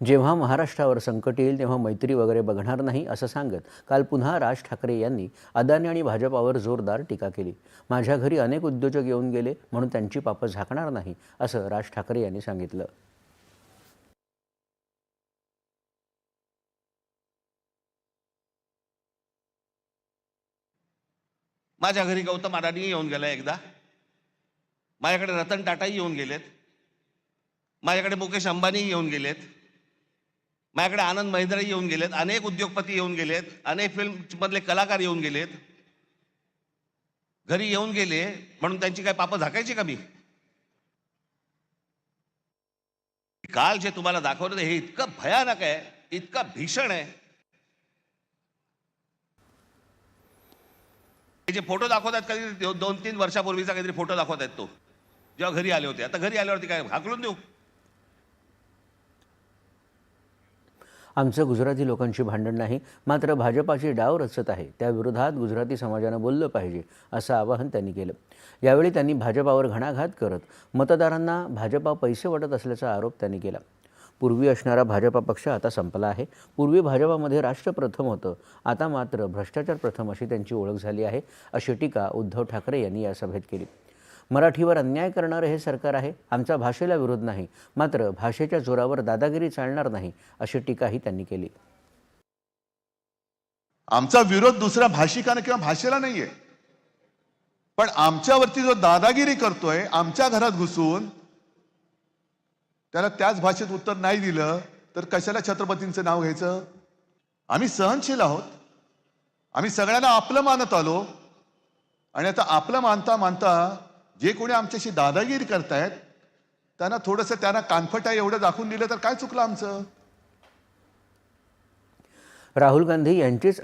जेव्हा महाराष्ट्रावर संकट येईल तेव्हा मैत्री वगैरे बघणार नाही असं सांगत काल पुन्हा राज ठाकरे यांनी अदानी आणि भाजपावर जोरदार टीका केली. माझ्या घरी अनेक उद्योजक येऊन गेले म्हणून त्यांची पापं झाकणार नाही असं राज ठाकरे यांनी सांगितलं. माझ्या घरी गौतम अडाणी येऊन गेला एकदा. माझ्याकडे रतन टाटाही येऊन गेलेत. माझ्याकडे मुकेश अंबानी येऊन गेलेत. माझ्याकडे आनंद महिंद्राही येऊन गेलेत अनेक उद्योगपती येऊन गेलेत अनेक फिल्म मधले कलाकार येऊन गेलेत. घरी येऊन गेले म्हणून त्यांची काय पापं झाकायची का मी? काल जे तुम्हाला दाखवलं हे इतकं भयानक आहे इतकं भीषण आहे. हे जे फोटो दाखवतात कधी दोन तीन वर्षापूर्वीचा काहीतरी फोटो दाखवत आहेत तो जेव्हा घरी आले होते. आता घरी आल्यावरती काय हाकलून देऊ? आमचं गुजराती लोकांशी भांडण नाही मात्र भाजपाची डाव रचत आहे. त्याविरोधात गुजराती समाजानं बोललं पाहिजे असं आवाहन त्यांनी केलं. यावेळी त्यांनी भाजपावर घणाघात करत मतदारांना भाजपा पैसे वाटत असल्याचा आरोप त्यांनी केला. पूर्वी असणारा भाजपा पक्ष आता संपला आहे. पूर्वी भाजपामध्ये राष्ट्र प्रथम होतं. आता मात्र भ्रष्टाचार प्रथम अशी त्यांची ओळख झाली आहे अशी टीका उद्धव ठाकरे यांनी या सभेत केली. मराठीवर अन्याय करणारं हे सरकार आहे आमचा भाषेला विरोध नाही मात्र भाषेच्या जोरावर दादागिरी चालणार नाही अशी टीकाही त्यांनी केली. आमचा विरोध दुसऱ्या भाषिकाने किंवा भाषेला नाहीये. पण आमच्यावरती जो दादागिरी करतोय आमच्या घरात घुसून त्याला त्याच भाषेत उत्तर नाही दिलं तर कशाला छत्रपतींचं नाव घ्यायचं? आम्ही सहनशील आहोत. आम्ही सगळ्यांना आपलं मानत आलो. आणि आता आपलं मानता मानता जे कोणी आमच्याशी दादागिरी करतायत त्यांना थोडंसं त्यांना कानफटा एवढं दाखवून दिलं तर काय चुकलं आमचं? राहुल गांधी यांचीच